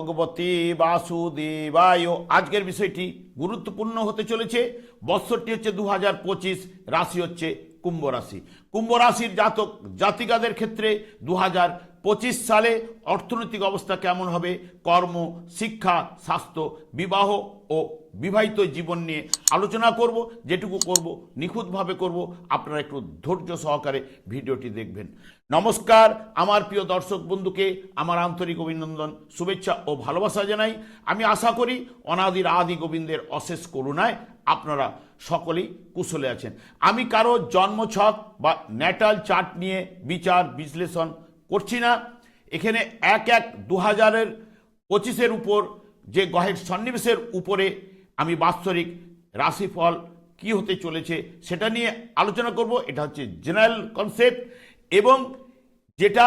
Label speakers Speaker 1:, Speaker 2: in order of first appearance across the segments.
Speaker 1: ভগবতী বাসুদেবায়। আজকের বিষয়টি গুরুত্বপূর্ণ হতে চলেছে। বৎসরটি হচ্ছে দু হাজার পঁচিশ, রাশি হচ্ছে কুম্ভ রাশি। কুম্ভ রাশির জাতক জাতিকাদের ক্ষেত্রে দু হাজার পঁচিশ সালে অর্থনৈতিক অবস্থা কেমন হবে? কর্ম, শিক্ষা, স্বাস্থ্য, বিবাহ ও বিবাহিত জীবন নিয়ে আলোচনা করব, যেটুকু করব, নিখুঁতভাবে করব। আপনারা একটু ধৈর্য সহকারে ভিডিওটি দেখবেন। নমস্কার, আমার প্রিয় দর্শক বন্ধুকে, আমার আন্তরিক অভিনন্দন, শুভেচ্ছা ও ভালোবাসা জানাই। আমি আশা করি অনাদির আদি গোবিন্দের অশেষ করুণায় আপনারা সকলেই কুশলে আছেন। আমি কারও জন্মছক বা ন্যাটাল চার্ট নিয়ে বিচার, বিশ্লেষণ করছি না। এখানে এক এক দু হাজারের পঁচিশের উপর যে গ্রহের সন্নিবেশের উপরে আমি বাৎসরিক রাশিফল কি হতে চলেছে সেটা নিয়ে আলোচনা করব। এটা হচ্ছে জেনারেল কনসেপ্ট এবং যেটা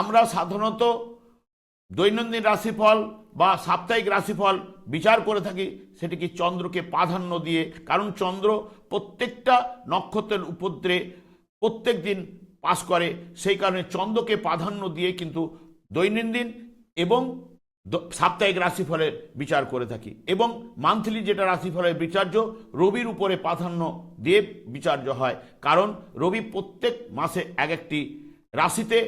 Speaker 1: আমরা সাধারণত দৈনন্দিন রাশিফল বা সাপ্তাহিক রাশিফল বিচার করে থাকি, সেটি কি চন্দ্রকে প্রাধান্য দিয়ে। কারণ চন্দ্র প্রত্যেকটা নক্ষত্রের উপদ্রে প্রত্যেক দিন পাস করে, সেই কারণে চন্দ্রকে প্রাধান্য দিয়ে কিন্তু দৈনন্দিন এবং সাপ্তাহিক রাশিফলের বিচার করে থাকি। এবং মান্থলি যেটা রাশিফলের বিচার্য, রবির উপরে প্রাধান্য দিয়ে বিচার্য হয়। কারণ রবি প্রত্যেক মাসে এক একটি রাশিতে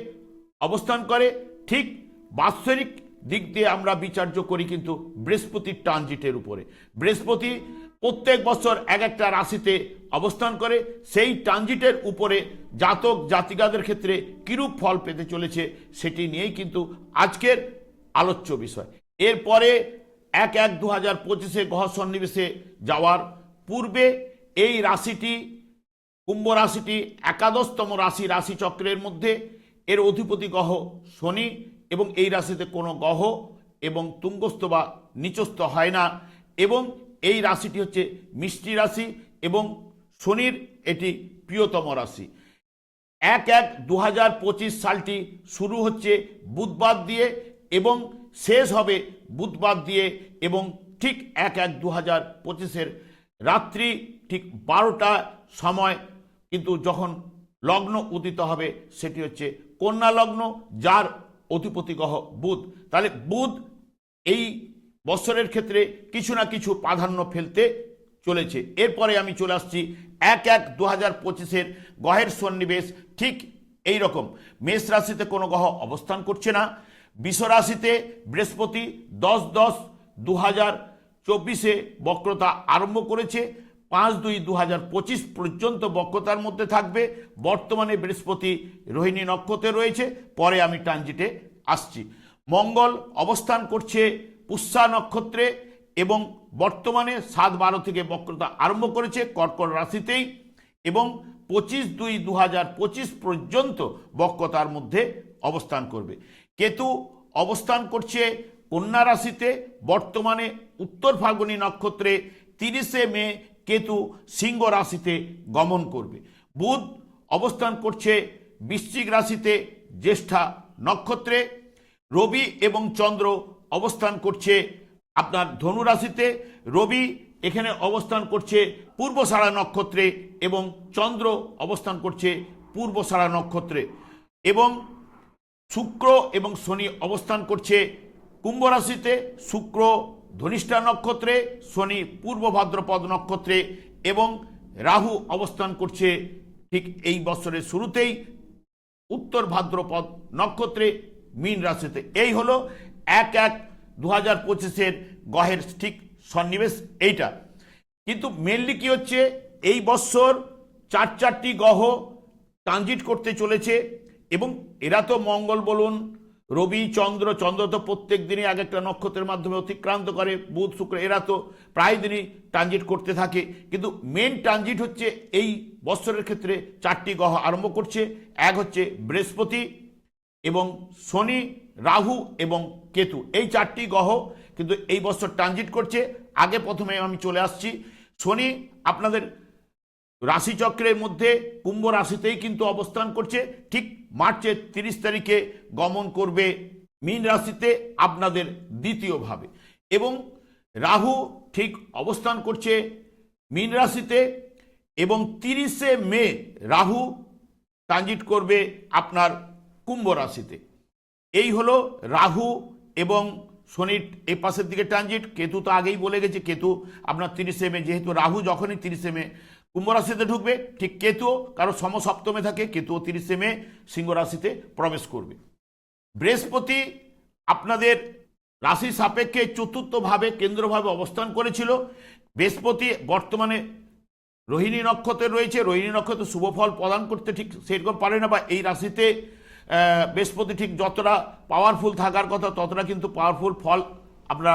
Speaker 1: অবস্থান করে। ঠিক বাৎসরিক দিক দিয়ে আমরা বিচার্য করি কিন্তু বৃহস্পতির ট্রানজিটের উপরে। বৃহস্পতি প্রত্যেক বছর এক একটা রাশিতে অবস্থান করে, সেই ট্রানজিটের উপরে জাতক জাতিকাদের ক্ষেত্রে কিরূপ ফল পেতে চলেছে সেটি নিয়েই কিন্তু আজকের আলোচ্য বিষয়। এরপরে এক এক দু হাজার পঁচিশে গ্রহ সন্নিবেশে যাওয়ার পূর্বে এই রাশিটি, কুম্ভ রাশিটি একাদশতম রাশি রাশি চক্রের মধ্যে, এর অধিপতি গ্রহ শনি এবং এই রাশিতে কোনো গ্রহ এবং তুঙ্গস্থ বা নিচস্থ হয় না এবং এই রাশিটি হচ্ছে মিষ্টি রাশি এবং শনির এটি প্রিয়তম রাশি। এক এক দু সালটি শুরু হচ্ছে বুধবার দিয়ে এবং শেষ হবে বুধবার দিয়ে এবং ঠিক এক এক দু হাজার পঁচিশের রাত্রি ঠিক বারোটা সময় কিন্তু যখন লগ্ন উদিত হবে সেটি হচ্ছে কন্যা লগ্ন, যার অধিপতি গ্রহ বুধ। তাহলে বুধ এই বছরের ক্ষেত্রে কিছু না কিছু প্রাধান্য ফেলতে চলেছে। এরপরে আমি চলে আসছি এক এক দু হাজার পঁচিশের গ্রহের সন্নিবেশ। ঠিক এই রকম। মেষ রাশিতে কোনো গ্রহ অবস্থান করছে না। বিষ রাশিতে বৃহস্পতি দশ দশ দু হাজার চব্বিশে বক্রতা আরম্ভ করেছে। পাঁচ দুই দু হাজার পঁচিশ পর্যন্ত বক্রতার মধ্যে থাকবে। বর্তমানে বৃহস্পতি রোহিণী নক্ষত্রে রয়েছে। পরে আমি ট্রানজিটে আসছি। মঙ্গল অবস্থান করছে পুষ্যা নক্ষত্রে এবং বর্তমানে সাত বারো থেকে বক্রতা আরম্ভ করেছে কর্কট রাশিতেই এবং পঁচিশ দুই দু হাজার পঁচিশ পর্যন্ত বক্রতার মধ্যে অবস্থান করবে। কেতু অবস্থান করছে কন্যা রাশিতে, বর্তমানে উত্তর ফাল্গুনী নক্ষত্রে তিরিশে মে কেতু সিংহ রাশিতে গমন করবে। বুধ অবস্থান করছে বৃশ্চিক রাশিতে জ্যেষ্ঠা নক্ষত্রে, রবি এবং চন্দ্র অবস্থান করছে আপনার ধনু রাশিতে রবি এখানে অবস্থান করছে পূর্বসারা নক্ষত্রে এবং চন্দ্র অবস্থান করছে পূর্বসারা নক্ষত্রে। এবং শুক্র এবং শনি অবস্থান করছে কুম্ভ রাশিতে শুক্র ধনিষ্ঠা নক্ষত্রে, শনি পূর্ব ভাদ্রপদ নক্ষত্রে এবং রাহু অবস্থান করছে ঠিক এই বছরের শুরুতেই। উত্তর ভাদ্রপদ নক্ষত্রে মীন রাশিতে। এই হলো এক এক দু হাজার পঁচিশের গহের ঠিক সন্নিবেশ এইটা। কিন্তু মেনলি কি হচ্ছে? এই বছর চার চারটি গহ ট্রানজিট করতে চলেছে এবং এরা তো মঙ্গল বলুন, রবি, চন্দ্র চন্দ্র তো প্রত্যেক দিনই এক একটা নক্ষত্রের মাধ্যমে অতিক্রান্ত করে, বুধ, শুক্র এরা তো প্রায় দিনই ট্রানজিট করতে থাকে। কিন্তু মেন ট্রানজিট হচ্ছে এই বৎসরের ক্ষেত্রে চারটি গ্রহ আরম্ভ করছে। এক হচ্ছে বৃহস্পতি এবং শনি, রাহু এবং কেতু, এই চারটি গ্রহ কিন্তু এই বছর ট্রানজিট করছে। আগে প্রথমে আমি চলে আসছি। শনি আপনাদের রাশিচক্রের মধ্যে কুম্ভ রাশিতেই কিন্তু অবস্থান করছে। ঠিক মার্চের তিরিশ তারিখে গমন করবে মীন রাশিতে আপনাদের দ্বিতীয়ভাবে এবং রাহু ঠিক অবস্থান করছে মীন রাশিতে এবং তিরিশে মে রাহু ট্রানজিট করবে আপনার কুম্ভ রাশিতে। এই হলো রাহু এবং শনির এই পাশের দিকে ট্রানজিট, কেতু তো আগেই বলে গেছে, কেতু আপনার তিরিশে মে, যেহেতু রাহু যখনই তিরিশে মে, কুম্ভ রাশিতে ঢুকবে, ঠিক কেতু কারও সমসপ্তমে থাকে, কেতুও তিরিশে মে সিংহ রাশিতে প্রবেশ করবে। বৃহস্পতি আপনাদের রাশি সাপেক্ষে চতুর্থভাবে, কেন্দ্রভাবে অবস্থান করেছিল। বৃহস্পতি বর্তমানে রোহিণী নক্ষত্রে রয়েছে, রোহিণী নক্ষত্র শুভ ফল প্রদান করতে ঠিক সেরকম পারে না বা এই রাশিতে বৃহস্পতি ঠিক যতটা পাওয়ারফুল থাকার কথা, ততটা কিন্তু পাওয়ারফুল ফল আপনারা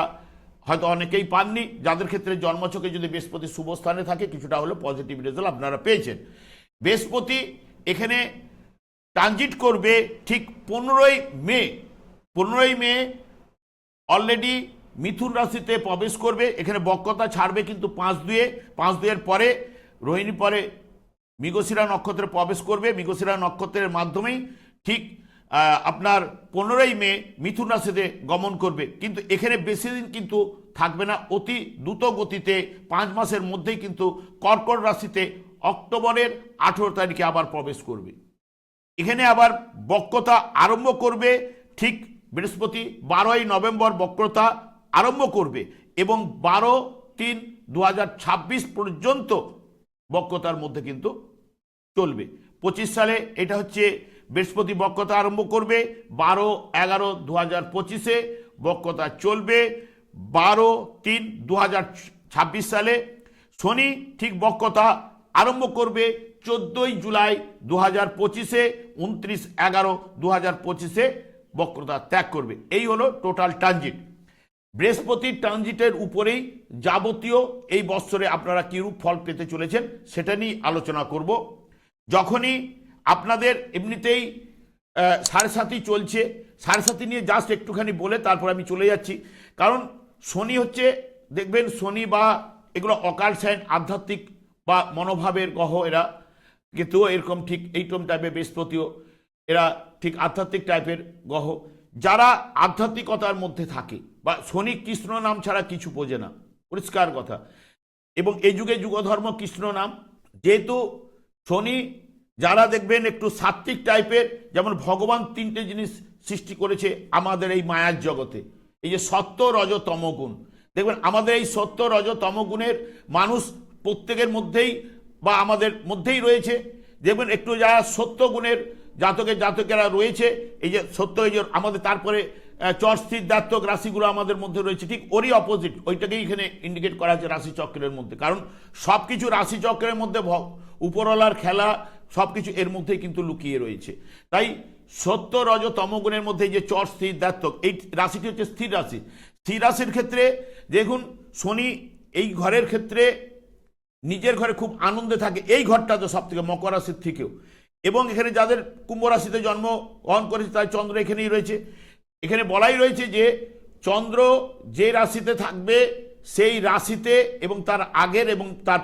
Speaker 1: হয়তো অনেকেই পাননি। যাদের ক্ষেত্রে জন্মছকে যদি বৃহস্পতি শুভ স্থানে থাকে, কিছুটা হলো পজিটিভ রেজাল্ট আপনারা পেয়েছেন। বৃহস্পতি এখানে ট্রানজিট করবে ঠিক পনেরোই মে। পনেরোই মে অলরেডি মিথুন রাশিতে প্রবেশ করবে। এখানে বক্রতা ছাড়বে কিন্তু পাঁচ দুয়ে। পাঁচ দুয়ের পরে রোহিণী পরে মৃগশিরা নক্ষত্রে প্রবেশ করবে। মৃগশিরা নক্ষত্রের মাধ্যমেই ঠিক আপনার পনেরোই মে মিথুন রাশিতে গমন করবে। কিন্তু এখানে বেশি দিন কিন্তু থাকবে না। অতি দ্রুত গতিতে পাঁচ মাসের মধ্যেই কিন্তু কর্কট রাশিতে অক্টোবরের আঠেরো তারিখে আবার প্রবেশ করবে। এখানে আবার বক্রতা আরম্ভ করবে। ঠিক বৃহস্পতি বারোই নভেম্বর বক্রতা আরম্ভ করবে এবং বারো তিন দু পর্যন্ত বক্রতার মধ্যে কিন্তু চলবে। পঁচিশ সালে এটা হচ্ছে বৃহস্পতি বক্রতা আরম্ভ করবে বারো এগারো দু হাজার পঁচিশে, বক্রতা চলবে বারো তিন দু হাজার ছাব্বিশ সালে। শনি ঠিক বক্রতা আরম্ভ করবে চোদ্দোই জুলাই দু হাজার পঁচিশে, উনত্রিশ এগারো দু হাজার পঁচিশে বক্রতা ত্যাগ করবে। এই হলো টোটাল ট্রানজিট। বৃহস্পতির ট্রানজিটের উপরেই যাবতীয় এই বৎসরে আপনারা কীরূপ ফল পেতে চলেছেন সেটা নিয়ে আলোচনা করব। যখনই আপনাদের এমনিতেই সাড়ে সাতই চলছে। সাড়ে সাতই নিয়ে জাস্ট একটুখানি বলে তারপর আমি চলে যাচ্ছি। কারণ শনি হচ্ছে, দেখবেন শনি বা এগুলো অকাল সাইন, আধ্যাত্মিক বা মনোভাবের গ্রহ এরা। কিন্তু এরকম ঠিক এইরকম টাইপের বৃহস্পতিও, এরা ঠিক আধ্যাত্মিক টাইপের গ্রহ। যারা আধ্যাত্মিকতার মধ্যে থাকে, বা শনি কৃষ্ণ নাম ছাড়া কিছু বোঝে না। পরিষ্কার কথা। এবং এই যুগে যুগধর্ম কৃষ্ণ নাম। যেহেতু শনি যারা দেখবেন একটু সাত্ত্বিক টাইপের যেমন ভগবান তিনটে জিনিস সৃষ্টি করেছে আমাদের এই মায়ার জগতে। এই যে সত্য রজ তমগুণ দেখবেন আমাদের এই সত্য রজ তমগুণের মানুষ প্রত্যেকের মধ্যেই বা আমাদের মধ্যেই রয়েছে। দেখবেন একটু যারা সত্য গুণের জাতকের জাতকেরা রয়েছে এই যে সত্য এই যে আমাদের তারপরে আহ, চর স্থির দাত্তক রাশিগুলো আমাদের মধ্যে রয়েছে ঠিক ওরই অপোজিট ওইটাকেই এখানে ইন্ডিকেট করা হচ্ছে রাশিচক্রের মধ্যে। কারণ সব কিছু রাশিচক্রের মধ্যে উপরওয়ালার খেলা সব কিছু এর মধ্যেই কিন্তু লুকিয়ে রয়েছে। তাই সত্য, রজ, তমগুণের মধ্যে যে চর, স্থির দাত্তক এই রাশিটি হচ্ছে স্থির রাশি। স্থির রাশির ক্ষেত্রে দেখুন, শনি এই ঘরের ক্ষেত্রে নিজের ঘরে খুব আনন্দে থাকে। এই ঘরটা তো সব থেকে মকর রাশির থেকেও। এবং এখানে যাদের কুম্ভ রাশিতে জন্ম গ্রহণ করেছে তার চন্দ্র এখানেই রয়েছে। এখানে বলাই রয়েছে যে, চন্দ্র যে রাশিতে থাকবে, সেই রাশিতে এবং তার আগের এবং তার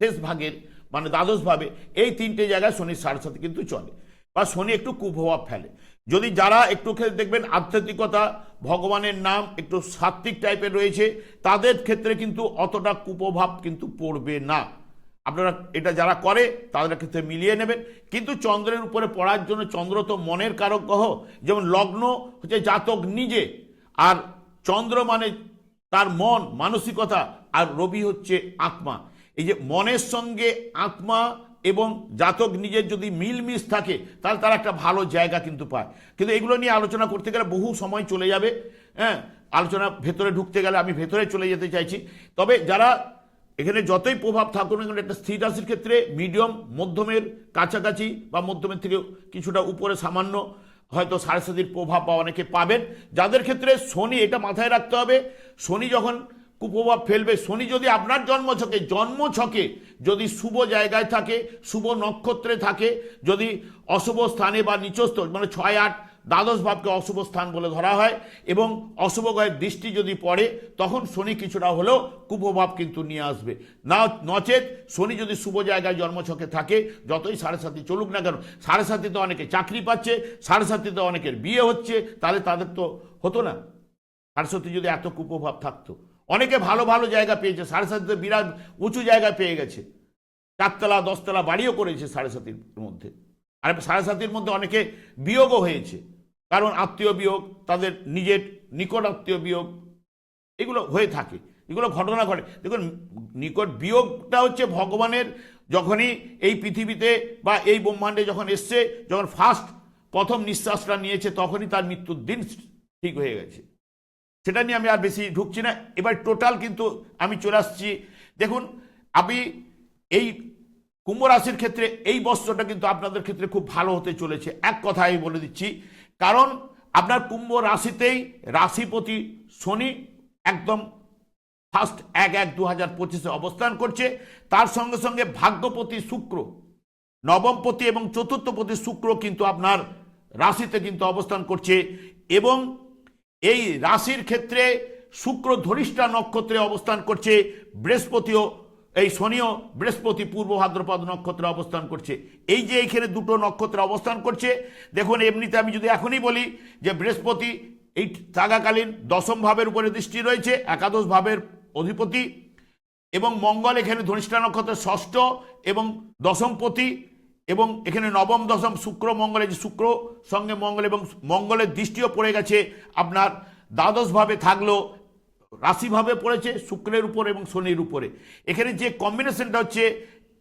Speaker 1: শেষ ভাগের মানে দ্বাদশ ভাবে এই তিনটে জায়গায় শনির সাড়ে সাথে কিন্তু চলে। বা শনি একটু কুপ্রভাব ফেলে। যদি যারা একটু ক্ষেত্রে দেখবেন আধ্যাত্মিকতা, ভগবানের নাম একটু সাত্ত্বিক টাইপের রয়েছে, তাদের ক্ষেত্রে কিন্তু অতটা কুপ্রভাব কিন্তু পড়বে না। আপনারা এটা যারা করে, তাদের ক্ষেত্রে মিলিয়ে নেবেন। কিন্তু চন্দ্রের উপরে পড়ার জন্য চন্দ্র তো মনের কারক গ্রহ। যেমন লগ্ন হচ্ছে জাতক নিজে, আর চন্দ্র মানে তার মন, মানসিকতা, আর রবি হচ্ছে আত্মা। এই যে মনের সঙ্গে আত্মা এবং জাতক নিজের যদি মিলমিশ থাকে, তাহলে তারা একটা ভালো জায়গা কিন্তু পায়। কিন্তু এগুলো নিয়ে আলোচনা করতে গেলে বহু সময় চলে যাবে। হ্যাঁ আলোচনা ভেতরে ঢুকতে গেলে আমি ভেতরে চলে যেতে চাইছি। তবে যারা এখানে যতই প্রভাব থাকুক না একটা স্থির রাশির ক্ষেত্রে মিডিয়াম, মধ্যমের কাছাকাছি বা মধ্যমের থেকে কিছুটা উপরে সামান্য হয়তো সাড়ে সাতির প্রভাব বা অনেকে পাবেন। যাদের ক্ষেত্রে শনি এটা মাথায় রাখতে হবে। শনি যখন কুপ্রভাব ফেলবে। শনি যদি আপনার জন্মছকে জন্মছকে যদি শুভ জায়গায় থাকে, শুভ নক্ষত্রে থাকে, যদি অশুভ স্থানে বা নিচস্থ মানে ছয়, আট দ্বাদশ ভাবকে অশুভ স্থান বলে ধরা হয় এবং অশুভ গ্রহের দৃষ্টি যদি পড়ে, তখন শনি কিছুটা হলেও কুপ্রভাব কিন্তু নিয়ে আসবে। না, নচেত শনি যদি শুভ জায়গায় জন্মছকে থাকে, যতই সাড়ে সাথী চলুক না কেন, সাড়ে সাথীতে অনেকে চাকরি পাচ্ছে, সাড়ে সাথীতে অনেকের বিয়ে হচ্ছে, তাহলে তাদের তো হতো না। সাড়ে সাথী যদি এত কুপ্রভাব থাকতো অনেকে ভালো ভালো জায়গা পেয়েছে। সাড়ে সাথীতে বিরাট উঁচু জায়গা পেয়ে গেছে। চারতলা, দশতলা বাড়িও করেছে সাড়ে সাতির মধ্যে। আর সাড়ে সাতির মধ্যে অনেকে বিয়োগও হয়েছে। কারণ আত্মীয় বিয়োগ, তাদের নিজের নিকট আত্মীয় বিয়োগ, এগুলো হয়ে থাকে। এগুলো ঘটনা ঘটে। দেখুন, নিকট বিয়োগটা হচ্ছে ভগবানের যখনই এই পৃথিবীতে বা এই ব্রহ্মাণ্ডে যখন এসছে, যখন ফার্স্ট প্রথম নিঃশ্বাসটা নিয়েছে, তখনই তার মৃত্যুর দিন ঠিক হয়ে গেছে। সেটা নিয়ে আমি আর বেশি ঢুকছি না। এবার টোটাল কিন্তু আমি চলে আসছি। দেখুন, আমি এই কুম্ভ রাশির ক্ষেত্রে এই বস্ত্রটা কিন্তু আপনাদের ক্ষেত্রে খুব ভালো হতে চলেছে। এক কথা আমি বলে দিচ্ছি, কারণ আপনার কুম্ভ রাশিতেই রাশিপতি শনি একদম ফার্স্ট এক এক দু হাজার পঁচিশে অবস্থান করছে। তার সঙ্গে সঙ্গে ভাগ্যপতি শুক্র, নবমপতি এবং চতুর্থপতি শুক্র কিন্তু আপনার রাশিতে কিন্তু অবস্থান করছে। এবং এই রাশির ক্ষেত্রে শুক্র ধরিষ্ঠা নক্ষত্রে অবস্থান করছে, বৃহস্পতিও, এই শনিও বৃহস্পতি পূর্ব ভাদ্রপদ নক্ষত্রে অবস্থান করছে। এই যে এইখানে দুটো নক্ষত্রে অবস্থান করছে, দেখুন, এমনিতে আমি যদি এখনই বলি যে বৃহস্পতি এই থাকাকালীন দশম ভাবের উপরে দৃষ্টি রয়েছে, একাদশ ভাবের অধিপতি এবং মঙ্গল এখানে ধনিষ্ঠা নক্ষত্রের ষষ্ঠ এবং দশমপতি এবং এখানে নবম, দশম, শুক্র মঙ্গলে যে শুক্র, সঙ্গে মঙ্গল এবং মঙ্গলের দৃষ্টিও পড়ে গেছে। আপনার দ্বাদশভাবে থাকল, রাশিভাবে পড়েছে, শুক্রের উপর এবং শনির উপরে। এখানে যে কম্বিনেশনটা হচ্ছে,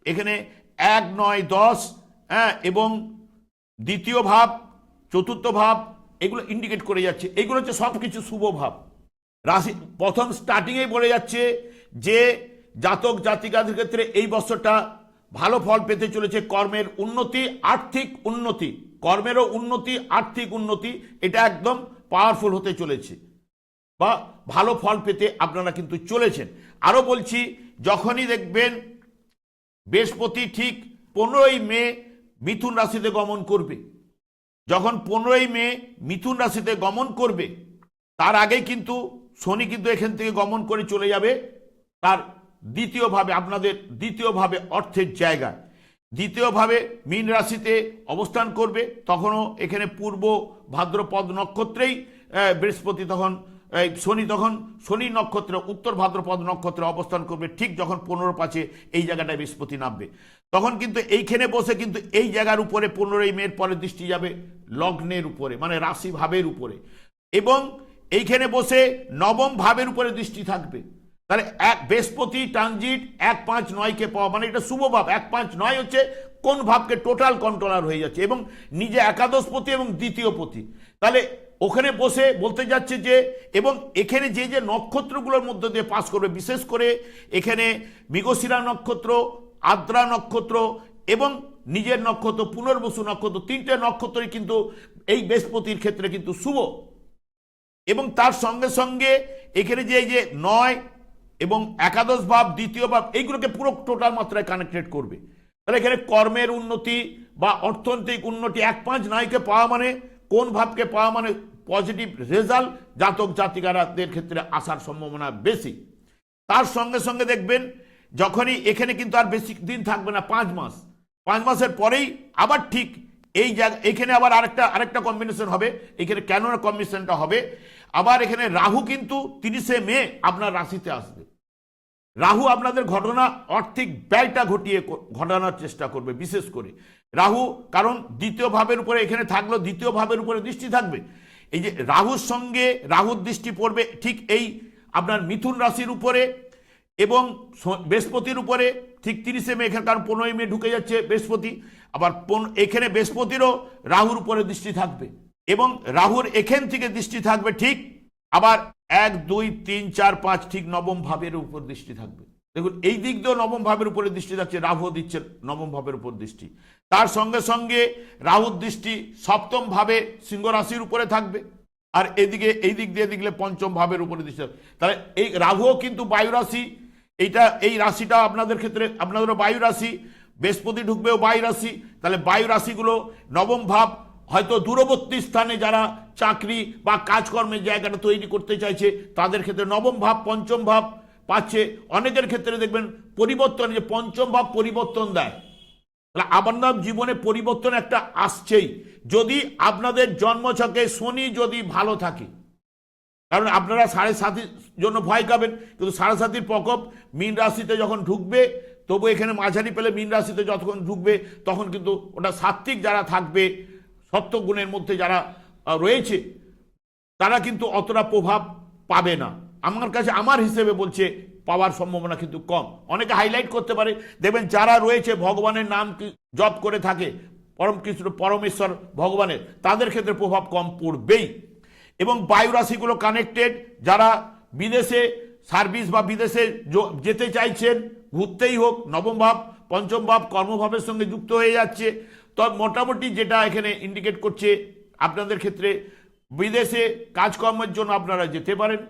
Speaker 1: এখানে এক, নয়, দশ হ্যাঁ এবং দ্বিতীয় ভাব, চতুর্থ ভাব, এগুলো ইন্ডিকেট করে যাচ্ছে। এগুলো হচ্ছে সব কিছু শুভ ভাব। রাশি, প্রথম স্টার্টিংয়েই বলে যাচ্ছে যে জাতক জাতিকাদের ক্ষেত্রে এই বছরটা ভালো ফল পেতে চলেছে কর্মের উন্নতি, আর্থিক উন্নতি। কর্মেরও উন্নতি, আর্থিক উন্নতি, এটা একদম পাওয়ারফুল হতে চলেছে। বা ভালো ফল পেতে আপনারা কিন্তু চলেছেন। আরও বলছি, যখনই দেখবেন বৃহস্পতি ঠিক পনেরোই মে মিথুন রাশিতে গমন করবে। যখন পনেরোই মে মিথুন রাশিতে গমন করবে, তার আগে কিন্তু শনি কিন্তু এখান থেকে গমন করে চলে যাবে। তার দ্বিতীয়ভাবে, আপনাদের দ্বিতীয়ভাবে অর্থের জায়গায় দ্বিতীয়ভাবে, মীন রাশিতে অবস্থান করবে, তখনও এখানে পূর্ব ভাদ্রপদ নক্ষত্রেই বৃহস্পতি তখন শনি তখন, শনি নক্ষত্র, উত্তর ভাদ্রপদ নক্ষত্রে অবস্থান করবে, ঠিক যখন পনেরো পাঁচে এই জায়গাটায় বৃহস্পতি নামবে। তখন কিন্তু এইখানে বসে কিন্তু এই জায়গার উপরে পনেরোই মের পরে দৃষ্টি যাবে, লগ্নের উপরে মানে রাশি ভাবের উপরে। এবং এইখানে বসে নবম ভাবের উপরে দৃষ্টি থাকবে। তাহলে এক বৃহস্পতি ট্রানজিট এক পাঁচ নয়কে পাওয়া মানে এটা শুভ ভাব, এক পাঁচ নয় হচ্ছে কোন ভাবকে টোটাল কন্ট্রোলার হয়ে যাচ্ছে, এবং নিজে একাদশ একাদশপতি এবং দ্বিতীয় পতি তাহলে ওখানে বসে বলতে যাচ্ছে যে, এবং এখানে যে যে নক্ষত্রগুলোর মধ্যে দিয়ে পাস করবে, বিশেষ করে এখানে মৃগশিরা নক্ষত্র, আদ্রা নক্ষত্র, এবং নিজের নক্ষত্র, পুনর্বসু নক্ষত্র, তিনটে নক্ষত্রই কিন্তু এই বৃহস্পতির ক্ষেত্রে কিন্তু শুভ। এবং তার সঙ্গে সঙ্গে এখানে যে এই যে নয় এবং একাদশ ভাব, দ্বিতীয় ভাব, এইগুলোকে পুরো টোটাল মাত্রায় কানেক্টেড করবে। তাহলে এখানে কর্মের উন্নতি বা অর্থনৈতিক উন্নতি এক পাঁচ নয়কে পাওয়া মানে কোন ভাবকে পাওয়া মানে পজিটিভ রেজাল্ট জাতক জাতিকারাদের ক্ষেত্রে আসার সম্ভাবনা বেশি। তার সঙ্গে সঙ্গে দেখবেন, যখনই এখানে কিন্তু আর বেশি দিন থাকবে না, পাঁচ মাস। পাঁচ মাসের পরেই আবার ঠিক এই জায়গা, এখানে আবার আরেকটা আরেকটা কম্বিনেশন হবে। এখানে কেন কম্বিনেশনটা হবে? আবার এখানে রাহু কিন্তু তিরিশে মে আপনার রাশিতে আসবে। রাহু আপনাদের ঘটনা, আর্থিক ব্যয়টা ঘটিয়ে ঘটানোর চেষ্টা করবে, বিশেষ করে। রাহু, কারণ দ্বিতীয় ভাবের উপরে এখানে থাকল, দ্বিতীয় ভাবের উপরে দৃষ্টি থাকবে। এই যে রাহুর সঙ্গে রাহুর দৃষ্টি পড়বে ঠিক এই আপনার মিথুন রাশির উপরে এবং বৃহস্পতির উপরে ঠিক তিরিশে মে, এখানে কারণ পনেরোই মে ঢুকে যাচ্ছে বৃহস্পতি, আবার এখানে বৃহস্পতিরও রাহুর উপরে দৃষ্টি থাকবে এবং রাহুর এখান থেকে দৃষ্টি থাকবে ঠিক আবার এক, দুই, তিন, চার, পাঁচ ঠিক নবম ভাবের উপর দৃষ্টি থাকবে দেখুন, এই দিক দিয়েও নবম ভাবের উপরে দৃষ্টি থাকছে, রাহু দিচ্ছে নবম ভাবের উপর দৃষ্টি তার সঙ্গে সঙ্গে রাহুর দৃষ্টি সপ্তম ভাবে সিংহ রাশির উপরে থাকবে, আর এদিকে, এই দিক দিয়ে দেখলে পঞ্চম ভাবের উপরে দৃষ্টি। তাহলে এই রাহুও কিন্তু বায়ু রাশি, এইটা, এই রাশিটা আপনাদের ক্ষেত্রে, আপনাদেরও বায়ু রাশি, বৃহস্পতি ঢুকবেও বায়ু রাশি, তাহলে বায়ু রাশিগুলো নবম ভাব হয়তো দূরবর্তী স্থানে যারা চাকরি বা কাজকর্মের জায়গাটা তৈরি করতে চাইছে, তাদের ক্ষেত্রে নবম ভাব, পঞ্চম ভাব পাচ্ছে। অনেকের ক্ষেত্রে দেখবেন পরিবর্তন যে পঞ্চম ভাব পরিবর্তন দেয়। তাহলে আপনার জীবনে পরিবর্তন একটা আসছেই। যদি আপনাদের জন্মছকে শনি যদি ভালো থাকে, কারণ আপনারা সাড়ে সাতির জন্য ভয় খাবেন, কিন্তু সাড়ে সাতির প্রকোপ মীন রাশিতে যখন ঢুকবে, তবু এখানে মাঝারি পেলে মীন রাশিতে যতক্ষণ ঢুকবে, তখন কিন্তু ওটা সাত্ত্বিক যারা থাকবে সত্যগুণের মধ্যে যারা রয়েছে, তারা কিন্তু অতটা প্রভাব পাবে না। আমার কাছে, আমার হিসেবে বলছে, পাওয়ার সম্ভাবনা কিন্তু কম। অনেকে হাইলাইট করতে পারে, দেখবেন যারা রয়েছে, ভগবানের নাম জপ করে থাকে, পরম কৃষ্ণ, পরমেশ্বর ভগবানের, তাদের ক্ষেত্রে প্রভাব কম পড়বেই। এবং বায়ুরাশিগুলো কানেক্টেড যারা বিদেশে সার্ভিস বা বিদেশে যেতে চাইছেন, ঘুরতেই হোক, নবম ভাব, পঞ্চম ভাব, কর্মভাবের সঙ্গে যুক্ত হয়ে যাচ্ছে তো মোটামুটি যেটা এখানে ইন্ডিকেট করছে, আপনাদের ক্ষেত্রে বিদেশে কাজকর্মের জন্য আপনারা যেতে পারেন।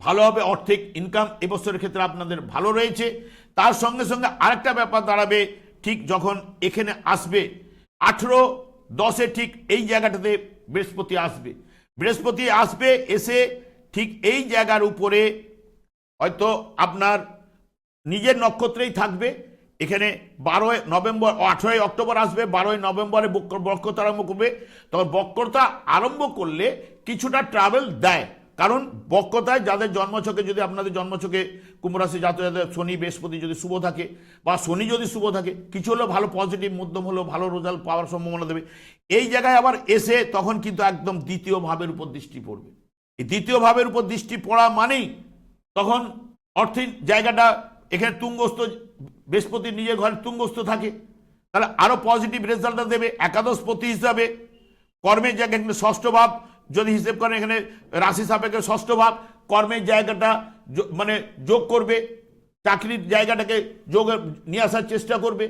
Speaker 1: ভালোভাবে অর্থিক ইনকাম এবছরের ক্ষেত্রে আপনাদের ভালো রয়েছে। তার সঙ্গে সঙ্গে আরেকটা ব্যাপার দাঁড়াবে, ঠিক যখন এখানে আসবে, আঠেরো দশে ঠিক এই জায়গাটাতে বৃহস্পতি আসবে। বৃহস্পতি আসবে, এসে ঠিক এই জায়গার উপরে হয়তো আপনার নিজের নক্ষত্রেই থাকবে। এখানে বারোই নভেম্বর, আঠেরোই অক্টোবর আসবে, বারোই নভেম্বরে বক্র- বক্রতা আরম্ভ করবে তবে বক্রতা আরম্ভ করলে কিছুটা ট্রাভেল দেয়। কারণ বক্রতায় যাদের জন্মছকে, যদি আপনাদের জন্মছকে কুম্ভরাশি জাতক যাদের শনি, বৃহস্পতি যদি শুভ থাকে বা শনি যদি শুভ থাকে, কিছু হলেও ভালো পজিটিভ মধ্যম হলেও ভালো রেজাল্ট পাওয়ার সম্ভাবনা দেবে। এই জায়গায় আবার এসে তখন কিন্তু একদম দ্বিতীয় ভাবের উপর দৃষ্টি পড়বে। এই দ্বিতীয় ভাবের উপর দৃষ্টি পড়া মানেই তখন অর্থের জায়গাটা এখানে তুঙ্গস্থ বৃহস্পতি নিজের ঘরে তুঙ্গস্থ থাকে, তাহলে আরও পজিটিভ রেজাল্টটা দেবে, একাদশ পতি হিসাবে। কর্মের জায়গা এখানে ষষ্ঠ ভাব, যদি হিসেব করেন এখানে রাশি সাপেক্ষে ষষ্ঠ ভাব, কর্মের জায়গাটা মানে যোগ করবে, চাকরির জায়গাটাকে যোগ নিয়ে আসার চেষ্টা করবে।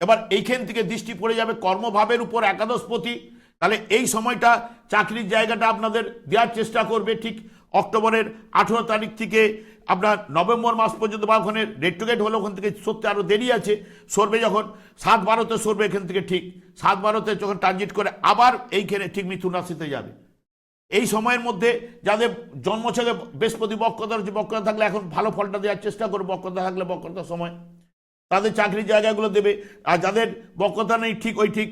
Speaker 1: এবার এইখান থেকে দৃষ্টি পড়ে যাবে কর্মভাবের উপর একাদশপতি তাহলে এই সময়টা চাকরির জায়গাটা আপনাদের দেওয়ার চেষ্টা করবে, ঠিক অক্টোবরের আঠেরো তারিখ থেকে আপনার নভেম্বর মাস পর্যন্ত বা ওখানে রেট টু গেট হলে, ওখান থেকে সরতে আরও দেরি আছে। সরবে যখন, সাত বারোতে সরবে এখান থেকে ঠিক। সাত বারোতে যখন ট্রানজিট করে আবার এইখানে ঠিক মিথুন রাশিতে যাবে। এই সময়ের মধ্যে যাদের জন্ম জন্মছকে বৃহস্পতি বক্রতা রয়েছে বক্রতা থাকলে এখন ভালো ফলটা দেওয়ার চেষ্টা করবে বক্রতা থাকলে বক্রতার সময়। তাদের চাকরির জায়গাগুলো দেবে। আর যাদের বক্রতা নেই ঠিক ওই ঠিক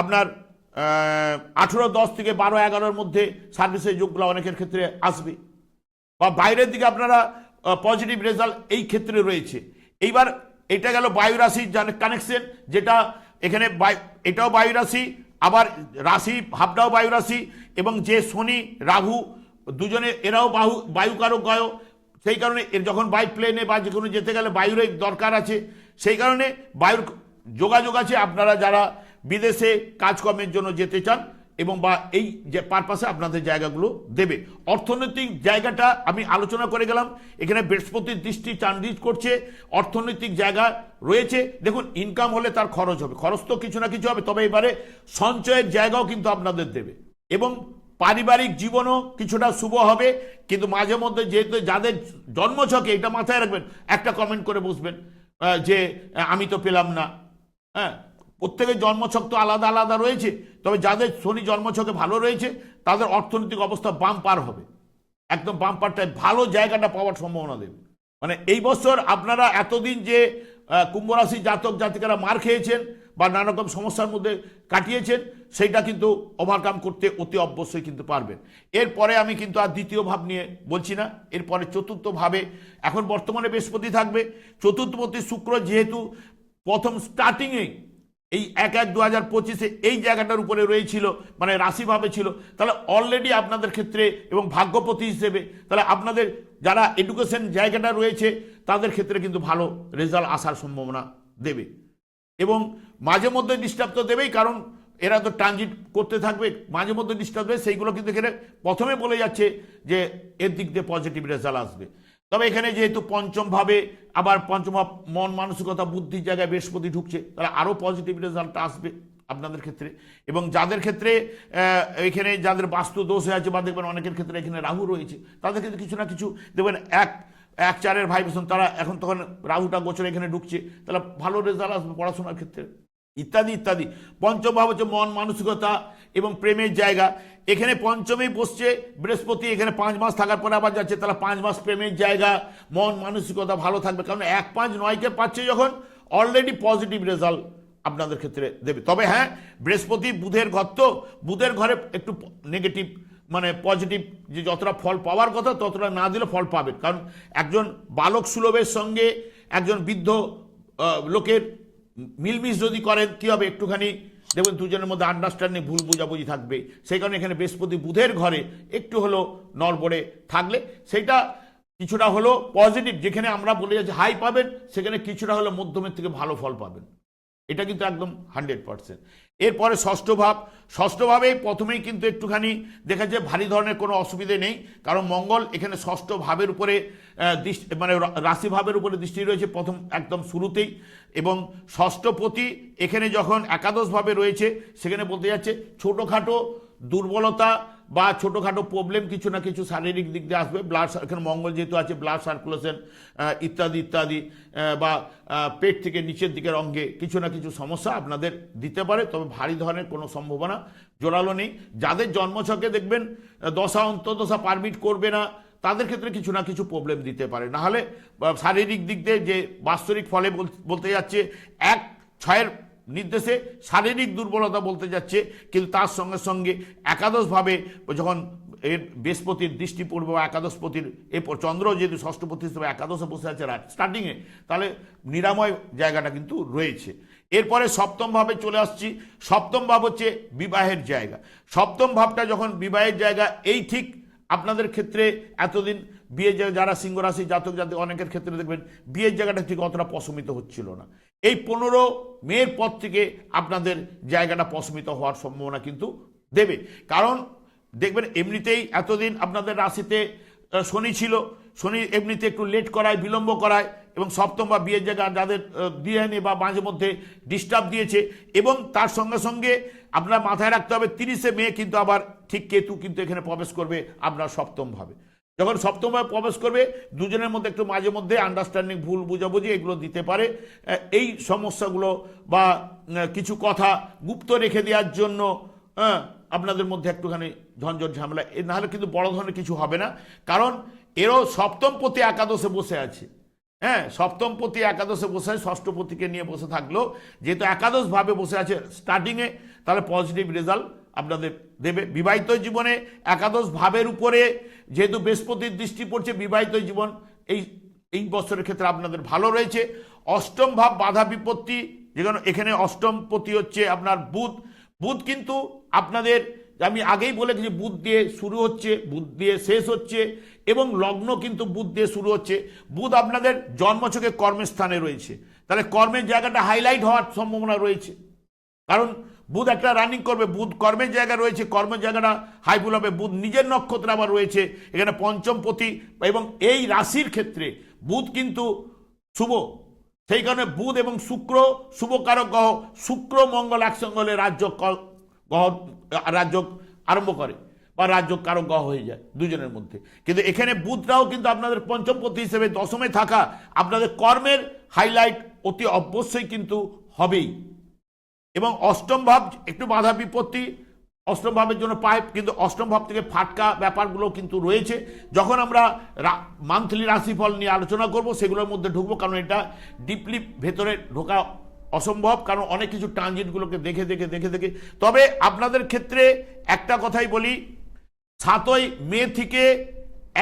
Speaker 1: আপনার আঠেরো দশ থেকে বারো এগারোর মধ্যে সার্ভিসের যোগগুলো অনেকের ক্ষেত্রে আসবে। বা বাইরের দিকে আপনারা পজিটিভ রেজাল্ট এই ক্ষেত্রে রয়েছে। এইবার এটা গেল বায়ু রাশির কানেকশন যেটা এখানে এটাও বায়ু রাশি আবার রাশি, ভাবটাও বায়ু রাশি এবং যে শনি, রাহু, দুজনে এরাও বাহু বায়ুকারক গয় সেই কারণে যখন বাই প্লেনে বা যে কোনো যেতে গেলে বায়ুর দরকার আছে। সেই কারণে বায়ুর যোগাযোগ আছে। আপনারা যারা বিদেশে কাজকর্মের জন্য যেতে চান এবং বা এই যে পারপাসে আপনাদের জায়গাগুলো দেবে। অর্থনৈতিক জায়গাটা আমি আলোচনা করে গেলাম। এখানে বৃহস্পতির দৃষ্টি চান্দিজ করছে, অর্থনৈতিক জায়গা রয়েছে। দেখুন ইনকাম হলে তার খরচ হবে। খরচ তো কিছু না কিছু হবে, তবে এবারে সঞ্চয়ের জায়গাও কিন্তু আপনাদের দেবে। এবং পারিবারিক জীবনও কিছুটা শুভ হবে, কিন্তু মাঝে মধ্যে যেহেতু যাদের জন্মছকে এটা মাথায় রাখবেন, একটা কমেন্ট করে বসবেন যে, আমি তো পেলাম না। হ্যাঁ? প্রত্যেকের জন্মছক তো আলাদা আলাদা রয়েছে তবে যাদের শনি জন্মছকে ভালো রয়েছে তাদের অর্থনৈতিক অবস্থা বাম পার হবে। একদম বাম পারটায় ভালো জায়গাটা পাওয়ার সম্ভাবনা দেবে। মানে এই বছর আপনারা এতদিন যে আহ, কুম্ভ রাশি জাতক জাতিকারা মার খেয়েছেন বা নানা রকম সমস্যার মধ্যে কাটিয়েছেন সেইটা কিন্তু ওভারকাম করতে অতি অবশ্যই কিন্তু পারবেন। এরপরে আমি কিন্তু আর দ্বিতীয় ভাব নিয়ে বলছি না এরপরে চতুর্থ ভাবে এখন বর্তমানে বৃহস্পতি থাকবে চতুর্থপতি শুক্র যেহেতু প্রথম স্টার্টিংয়েই এই এক এক দু হাজার পঁচিশে এই জায়গাটার উপরে রয়েছিল মানে রাশিভাবে ছিল। তাহলে অলরেডি আপনাদের ক্ষেত্রে এবং ভাগ্যপতি হিসেবে, তাহলে আপনাদের যারা এডুকেশন জায়গাটা রয়েছে, তাদের ক্ষেত্রে কিন্তু ভালো রেজাল্ট আসার সম্ভাবনা দেবে। এবং মাঝে মধ্যে ডিস্টার্ব তো দেবেই, কারণ এরা তো ট্রানজিট করতে থাকবে, মাঝে মধ্যে ডিস্টার্ব দেবে সেইগুলো কিন্তু এখানে প্রথমে বলে যাচ্ছে যে এর দিক দিয়ে পজিটিভ রেজাল্ট আসবে। তবে এখানে যেহেতু পঞ্চম ভাবে আবার পঞ্চম মন মানসিকতা বুদ্ধির জায়গায় বৃহস্পতি ঢুকছে, তাহলে আরও পজিটিভ রেজাল্ট আসবে আপনাদের ক্ষেত্রে। এবং যাদের ক্ষেত্রে এখানে যাদের বাস্তু দোষ হয়ে আছে বা দেখবেন অনেকের ক্ষেত্রে এখানে রাহু রয়েছে, তাদের ক্ষেত্রে কিছু না কিছু, দেখবেন এক এক চারের ভাই বোন তারা এখন তখন রাহুটা গোচরে এখানে ঢুকছে, তাহলে ভালো রেজাল্ট আসবে পড়াশোনার ক্ষেত্রে। ইত্যাদি ইত্যাদি। পঞ্চম ভাব হচ্ছে মন, মানসিকতা এবং প্রেমের জায়গা। এখানে পঞ্চমেই বসছে, বৃহস্পতি, এখানে পাঁচ মাস থাকার পরে আবার যাচ্ছে। তাহলে পাঁচ মাস প্রেমের জায়গা, মন, মানসিকতা ভালো থাকবে। কারণ এক পাঁচ নয়কে পাচ্ছে যখন অলরেডি পজিটিভ রেজাল্ট আপনাদের ক্ষেত্রে দেবে। তবে হ্যাঁ বৃহস্পতি বুধের ঘর তো, বুধের ঘরে একটু নেগেটিভ মানে পজিটিভ যে যতটা ফল পাওয়ার কথা ততটা না দিলে ফল পাবেন কারণ একজন বালক সুলভের সঙ্গে একজন বৃদ্ধ লোকের মিলমিশ যদি করেন, কী হবে? একটুখানি দেখবেন দুজনের মধ্যে আন্ডারস্ট্যান্ডিং ভুল বোঝাবুঝি থাকবে। সেই কারণে এখানে বৃহস্পতি বুধের ঘরে একটু হলো নড়বড়ে থাকলে সেটা কিছুটা হলো পজিটিভ যেখানে আমরা বলে যাচ্ছি হাই পাবেন, সেখানে কিছুটা হলো মধ্যমের থেকে ভালো ফল পাবেন। এটা কিন্তু একদম হান্ড্রেড পার্সেন্ট এরপরে ষষ্ঠ ভাব, ষষ্ঠ ভাবে প্রথমেই কিন্তু একটুখানি দেখা যায় ভারী ধরনের কোনো অসুবিধে নেই, কারণ মঙ্গল এখানে ষষ্ঠ ভাবের উপরে দৃষ্টি মানে রা- রাশি ভাবের উপরে দৃষ্টি রয়েছে প্রথম, একদম শুরুতেই। এবং ষষ্ঠপতি এখানে যখন একাদশভাবে রয়েছে, সেখানে বলতে যাচ্ছে ছোটোখাটো দুর্বলতা বা ছোটোখাটো প্রবলেম কিছু না কিছু শারীরিক দিক দিয়ে আসবে। ব্লাড এখানে মঙ্গল যেহেতু আছে ব্লাড সার্কুলেশন ইত্যাদি ইত্যাদি বা পেট থেকে নিচের দিকের অঙ্গে কিছু না কিছু সমস্যা আপনাদের দিতে পারে, তবে ভারী ধরনের কোনো সম্ভাবনা জোরালো নেই। যাদের জন্মছকে দেখবেন দশা অন্তদশা পারমিট করবে না তাদের ক্ষেত্রে কিছু না কিছু প্রবলেম দিতে পারে। নাহলে শারীরিক দিক দিয়ে যে বাস্তবিক ফলে বল- বলতে যাচ্ছে, এক ছয়ের নির্দেশে শারীরিক দুর্বলতা বলতে যাচ্ছে, কিন্তু তার সঙ্গে সঙ্গে একাদশভাবে যখন এর বৃহস্পতির দৃষ্টি পড়বে বা একাদশপতির এরপর চন্দ্র যেহেতু ষষ্ঠপতি হিসেবে একাদশে বসে আছে রাত স্টার্টিংয়ে তাহলে নিরাময় জায়গাটা কিন্তু রয়েছে। এরপরে সপ্তম ভাবে চলে আসছি। সপ্তম ভাব হচ্ছে বিবাহের জায়গা। সপ্তম ভাবটা যখন বিবাহের জায়গা, এই ঠিক আপনাদের ক্ষেত্রে এতদিন বিয়ের জায়গায় যারা সিংহ রাশি জাতক জাতক, অনেকের ক্ষেত্রে দেখবেন বিয়ের জায়গাটা ঠিক অতটা প্রশমিত হচ্ছিল না। এই পনেরো মেয়ের পর থেকে আপনাদের জায়গাটা প্রশমিত হওয়ার সম্ভাবনা কিন্তু দেবে। কারণ দেখবেন এমনিতেই এতদিন আপনাদের রাশিতে শনি ছিল, শনি এমনিতে একটু লেট করায়, বিলম্ব করায় এবং সপ্তম বা বিয়ের জায়গা যাদের দিয়ে বা মাঝে মধ্যে ডিস্টার্ব দিয়েছে, এবং তার সঙ্গে সঙ্গে আপনার মাথায় রাখতে হবে, তিরিশে মে কিন্তু আবার ঠিক কেতু কিন্তু এখানে প্রবেশ করবে, আপনার সপ্তমভাবে। যখন সপ্তমভাবে প্রবেশ করবে, দুজনের মধ্যে একটু মাঝে মধ্যে আন্ডারস্ট্যান্ডিং ভুল বুঝাবুঝি এগুলো দিতে পারে। এই সমস্যাগুলো বা কিছু কথা গুপ্ত রেখে দেওয়ার জন্য আপনাদের মধ্যে একটুখানি ঝঞ্ঝট ঝামেলা। নাহলে কিন্তু বড় ধরনের কিছু হবে না। কারণ এরও সপ্তম পতি একাদশে বসে আছে। হ্যাঁ সপ্তম পতি একাদশে বসে ষষ্ঠপতিকে নিয়ে বসে থাকল। যেহেতু একাদশ ভাবে বসে আছে স্টার্টিংয়ে তাহলে পজিটিভ রেজাল্ট আপনাদের দেবে। বিবাহিত জীবনে একাদশ ভাবের উপরে যেহেতু বৃহস্পতির দৃষ্টি পড়ছে, বিবাহিত জীবন এই এই বছরের ক্ষেত্রে আপনাদের ভালো রয়েছে। অষ্টম ভাব বাধা বিপত্তি, যেখানে এখানে অষ্টম পতি হচ্ছে আপনার বুধ। বুধ কিন্তু আপনাদের আমি আগেই বলে গেছি বুধ দিয়ে শুরু হচ্ছে, বুধ দিয়ে শেষ হচ্ছে, এবং লগ্ন কিন্তু বুধ দিয়ে শুরু হচ্ছে। বুধ আপনাদের জন্মছকে কর্মের স্থানে রয়েছে। তাহলে কর্মের জায়গাটা হাইলাইট হওয়ার সম্ভাবনা রয়েছে। কারণ বুধ একটা রানিং করবে, বুধ কর্মের জায়গা রয়েছে, কর্মের জায়গাটা হাইফুল হবে, বুধ নিজের নক্ষত্র আবার রয়েছে, এখানে পঞ্চম পতি, এবং এই রাশির ক্ষেত্রে বুধ কিন্তু শুভ। সেই কারণে বুধ এবং শুক্র শুভকারক গ্রহ, শুক্র, মঙ্গল একসঙ্গে হলে রাজ্য ক- গ্রহ রাজ্য আরম্ভ করে বা রাজ্য কারও গ্রহ হয়ে যায় দুজনের মধ্যে। কিন্তু এখানে বুধরাও কিন্তু আপনাদের পঞ্চমপতি হিসেবে দশমে থাকা আপনাদের কর্মের হাইলাইট অতি অবশ্যই কিন্তু হবেই। এবং অষ্টম ভাব একটু বাধা বিপত্তি, অষ্টম ভাবের জন্য পায় কিন্তু অষ্টম ভাব থেকে ফাটকা ব্যাপারগুলো কিন্তু রয়েছে। যখন আমরা মান্থলি রাশিফল নিয়ে আলোচনা করব, সেগুলোর মধ্যে ঢুকবো, কারণ এটা ডিপলি ভেতরে ঢোকা অসম্ভব, কারণ অনেক কিছু ট্রানজিটগুলোকে দেখে দেখে দেখে দেখে। তবে আপনাদের ক্ষেত্রে একটা কথাই বলি, সাতই মে থেকে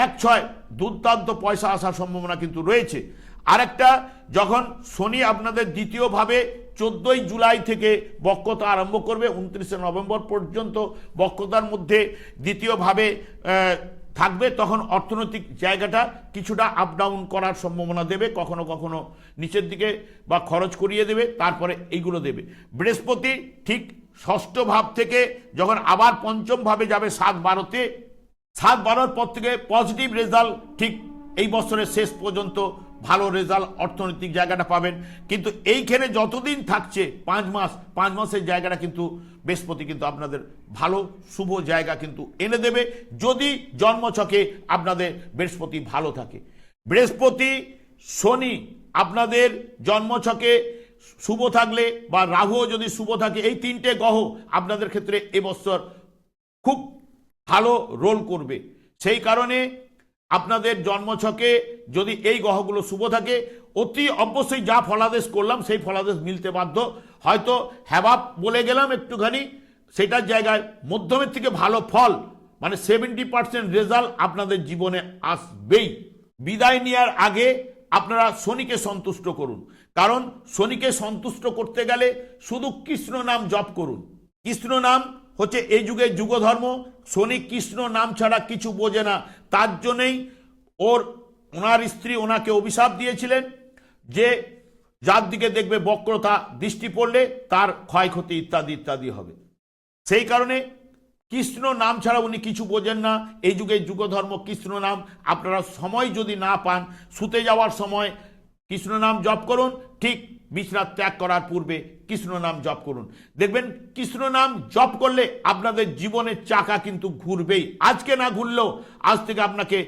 Speaker 1: এক ছয় দুর্দান্ত পয়সা আসার সম্ভাবনা কিন্তু রয়েছে। আরেকটা, যখন শনি আপনাদের দ্বিতীয়ভাবে চোদ্দই জুলাই থেকে বক্রতা আরম্ভ করবে, উনত্রিশে নভেম্বর পর্যন্ত বক্রতার মধ্যে দ্বিতীয়ভাবে থাকবে, তখন অর্থনৈতিক জায়গাটা কিছুটা আপ ডাউন করার সম্ভাবনা দেবে, কখনো কখনো নিচের দিকে বা খরচ করিয়ে দেবে, তারপরে এইগুলো দেবে। বৃহস্পতি ঠিক ষষ্ঠ ভাব থেকে যখন আবার পঞ্চম ভাবে যাবে সাত বারোতে, সাত বারোর পর থেকে পজিটিভ রেজাল্ট ঠিক এই বছরের শেষ পর্যন্ত ভালো রেজাল্ট অর্থনৈতিক জায়গাটা পাবেন। কিন্তু এইখানে যতদিন থাকছে, পাঁচ মাস, পাঁচ মাসের জায়গাটা কিন্তু বৃহস্পতি কিন্তু আপনাদের ভালো, শুভ জায়গা কিন্তু এনে দেবে। যদি জন্মছকে আপনাদের বৃহস্পতি ভালো থাকে। বৃহস্পতি, শনি আপনাদের জন্মছকে শুভ থাকলে বা রাহুও যদি শুভ থাকে, এই তিনটে গ্রহ আপনাদের ক্ষেত্রে এবছর খুব ভালো রোল করবে। সেই কারণে আপনাদের জন্মছকে যদি এই গ্রহগুলো শুভ থাকে, অতি অবশ্যই যা ফলাদেশ করলাম, সেই ফলাদেশ মিলতে বাধ্য। হয়তো হ্যাবাব বলে গেলাম একটুখানি, সেটার জায়গায় মধ্যমের থেকে ভালো ফল মানে সেভেন্টি পার্সেন্ট রেজাল্ট আপনাদের জীবনে আসবেই। বিদায় নেওয়ার আগে আপনারা শনিকে সন্তুষ্ট করুন। কারণ শনিকে সন্তুষ্ট করতে গেলে শুধু কৃষ্ণ নাম জপ করুন। কৃষ্ণ নাম হচ্ছে এই যুগের যুগধর্ম, শনি কৃষ্ণ নাম ছাড়া কিছু বোঝে না। তার জন্যই ওর, ওনার স্ত্রী ওনাকে অভিশাপ দিয়েছিলেন যে যার দিকে দেখবে বক্রতা, দৃষ্টি পড়লে তার ক্ষয়ক্ষতি ইত্যাদি ইত্যাদি হবে। সেই কারণে কৃষ্ণ নাম ছাড়া উনি কিছু বোঝেন না। এই যুগে যুগধর্ম কৃষ্ণ নাম, আপনারা সময় যদি না পান, শুতে যাওয়ার সময় কৃষ্ণ নাম জপ করুন, ঠিক বিশ্রাত ত্যাগ করার পূর্বে কৃষ্ণ নাম জপ করুন। দেখবেন, কৃষ্ণ নাম জপ করলে আপনাদের জীবনের চাকা কিন্তু ঘুরবেই। আজকে না ঘুরলেও, আজ থেকে আপনাকে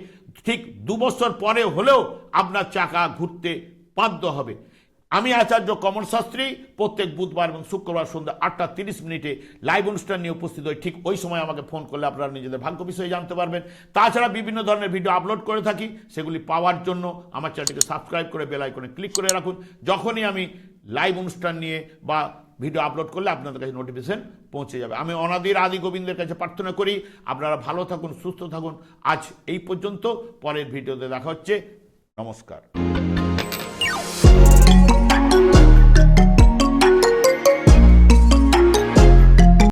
Speaker 1: ঠিক দু বছর পরে হলেও আপনার চাকা ঘুরতে বাধ্য হবে। আমি আচার্য কমল শাস্ত্রী, প্রত্যেক বুধবার এবং শুক্রবার সন্ধ্যা আটটা তিরিশ মিনিটে লাইভ অনুষ্ঠান নিয়ে উপস্থিত হই। ঠিক ওই সময় আমাকে ফোন করলে আপনারা নিজেদের ভাগ্য বিষয়ে জানতে পারবেন। তাছাড়া বিভিন্ন ধরনের ভিডিও আপলোড করে থাকি, সেগুলি পাওয়ার জন্য আমার চ্যানেলটিকে সাবস্ক্রাইব করে বেল আইকনে ক্লিক করে রাখুন। যখনই আমি লাইভ অনুষ্ঠান নিয়ে বা ভিডিও আপলোড করলে আপনাদের কাছে নোটিফিকেশন পৌঁছে যাবে। আমি অনাদির আদি গোবিন্দের কাছে প্রার্থনা করি, আপনারা ভালো থাকুন, সুস্থ থাকুন। আজ এই পর্যন্ত, পরের ভিডিওতে দেখা হচ্ছে। নমস্কার।